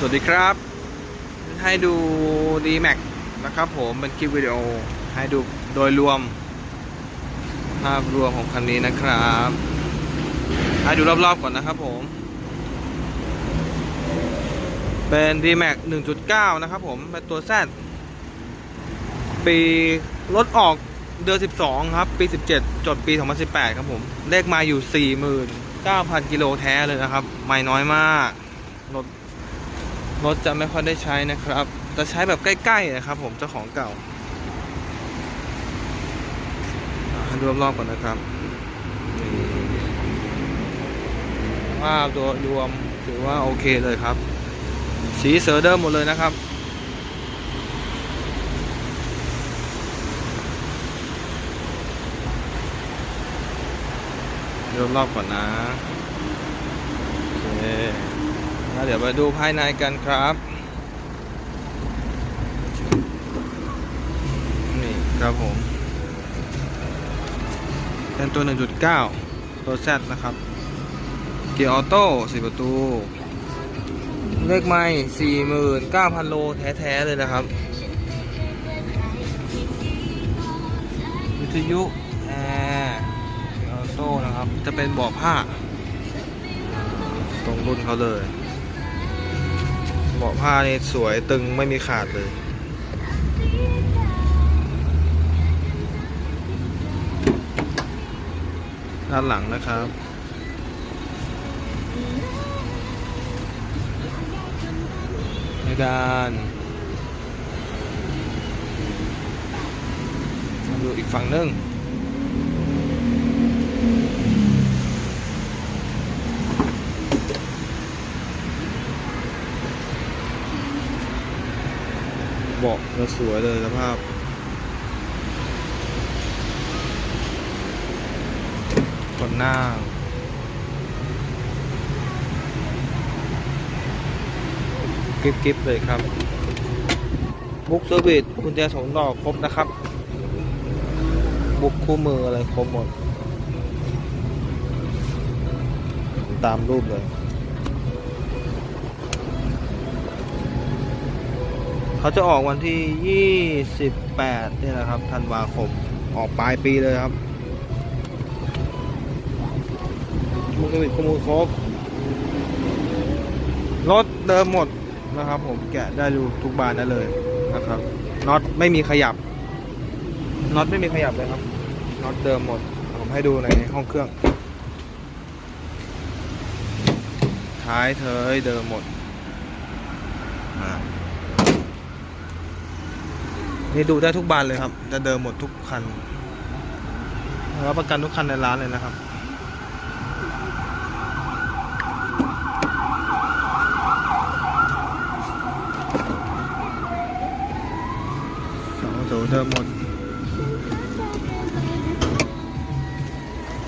สวัสดีครับ ให้ดู d m a x นะครับผมเป็นคลิปวิดีโอให้ดูโดยรวม ภาพรวมของคันนี้นะครับให้ดูรอบๆก่อนนะครับผม เป็น d m a x 1.9 นะครับผม เป็นตัว Z ปีรถออกเดือน 12 ครับ ปี 17 จดปี 2018 ครับผม เลขมาอยู่ 49,000 กิโลแท้เลยนะครับ ไม่น้อยมากรถ รถจะไม่ค่อยได้ใช้นะครับ จะใช้แบบใกล้ๆนะครับผมเจ้าของเก่าดูรอบๆก่อนนะครับภาพตัวรวมถือว่าโอเคเลยครับ สีเสือเดิมหมดเลยนะครับดูรอบๆก่อนนะโอเค แล้ว เดี๋ยวมาดูภายในกันครับ นี่ครับผมเป็นตัว 1.9 ตัว Z นะครับ เกียร์ออโต้4ประตู เลขไม่49,000 โล แท้ ๆ เลยนะครับ วิทยุแอร์เกียร์ออโต้นะครับ จะเป็นเบาะผ้า ตรงรุ่นเขาเลย เบาะผ้านี่สวยตึงไม่มีขาดเลยด้านหลังนะครับ ในการมาดูอีกฝั่งหนึง บาะแล้วสวยเลยสภาพก่อนหน้ากิฟกิฟเลยครับ บุ๊กเซอร์วิสคุณแจสองดอกครบนะครับ บุ๊กคู่มืออะไรครบหมด ตามรูปเลย เขาจะออกวันที่ 28นี่แหละครับธันวาคมออกปลายปีเลยครับมุกมิดขโมูลครบรถเดิมหมดนะครับ ผมแกะได้ดูทุกบานได้เลยนะครับน็อตไม่มีขยับน็อตไม่มีขยับเลยครับน็อตเดิมหมด ผมให้ดูในห้องเครื่อง ท้ายเทยเดิมหมดอ่า นี่ดูได้ทุกบานเลยครับ จะเดิมหมดทุกคันรับประกันทุกคันในร้านเลยนะครับสองศูนย์เดิมหมด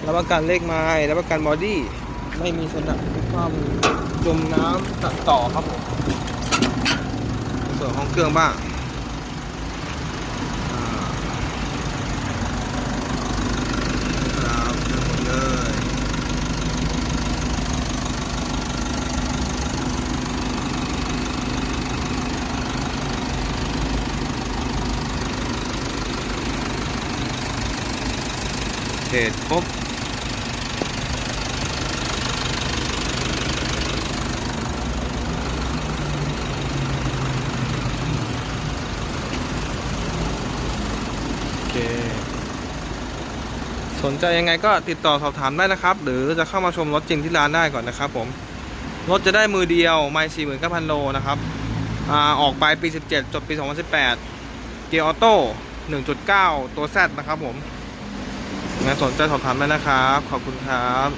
รับประกันเลขไม้รับประกันบอดี้ไม่มีสนับความจมน้ำตัดต่อครับผมส่วนห้องเครื่องบ้าง ครับเดินหมดเลย เพจครบโอเคสนใจยังไงก็ติดต่อสอบถามได้นะครับ หรือจะเข้ามาชมรถจริงที่ร้านได้ก่อนนะครับผม รถจะได้มือเดียวไม่สี่หมื่นเก้าพันโลนะครับอาออกไปปี 17 จบปี 2018 เกียร์ออโต้1.9 ตัว Z นะครับผม งานสนใจสอบถามได้นะครับ ขอบคุณครับ